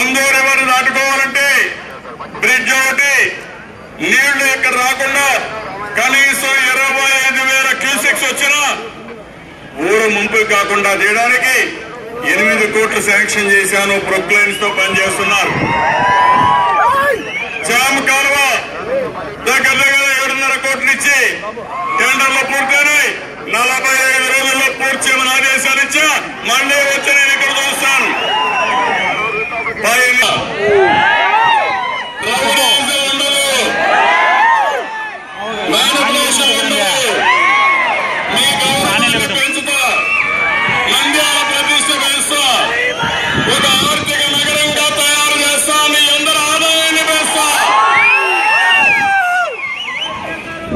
Kunduru river దాటుకోవాలంటే bridge ఒకటి నీళ్ళు ఇక్కడ రాకుండా కనీసం ఇరవై ఐదు వేల క్యూసెక్స్ వచ్చినా ఊరు ముంపు కాకుండా తీయడానికి ఎనిమిది కోట్లు శాంక్షన్ చేశాను. ప్రొక్లైన్స్తో పనిచేస్తున్నారు. జామ కాలువ దగ్గర దగ్గర ఏడున్నర కోట్లు ఇచ్చి టెండర్లు పూర్తయినాయి. నలభై ఐదు రోజుల్లో పూర్తి చేయమని ఆదేశాలు ఇచ్చా. మళ్ళీ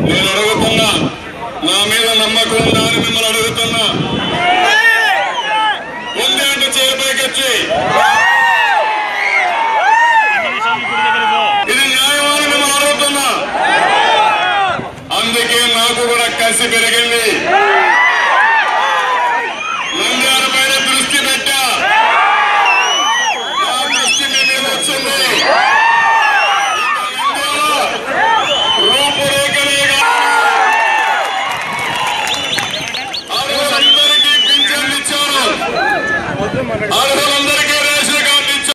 నేను అడుగుతున్నా నా మీద నమ్మకం ఉందా అని మిమ్మల్ని అడుగుతున్నా. ఉంది అంటే చేరుపైకొచ్చి ఇది న్యాయమని మిమ్మల్ని అడుగుతున్నా. అందుకే నాకు కూడా కసి పెరిగింది.